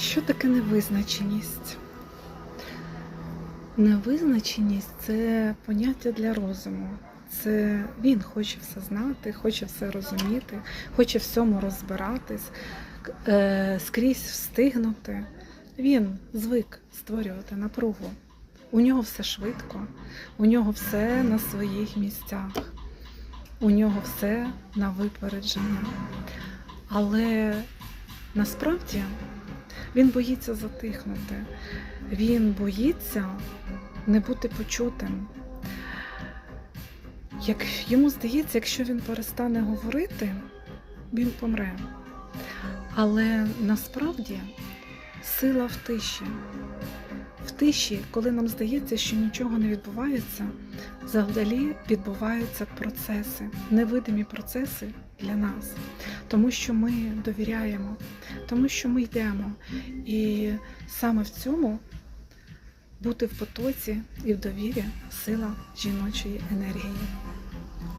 Що таке невизначеність? Невизначеність це поняття для розуму. Це він хоче все знати, хоче все розуміти, хоче всьому розбиратись, е, скрізь встигнути. Він звик створювати напругу. У нього все швидко, у нього все на своїх місцях, у нього все на випередження. Але насправді він боїться затихнути, він боїться не бути почутим. Як йому здається, якщо він перестане говорити, він помре. Але насправді сила в тиші. В тиші, коли нам здається, що нічого не відбувається, завдалі відбуваються процеси, невидимі процеси для нас, тому що ми довіряємо, тому що ми йдемо. І саме в цьому бути в потоці і в довірі сила жіночої енергії.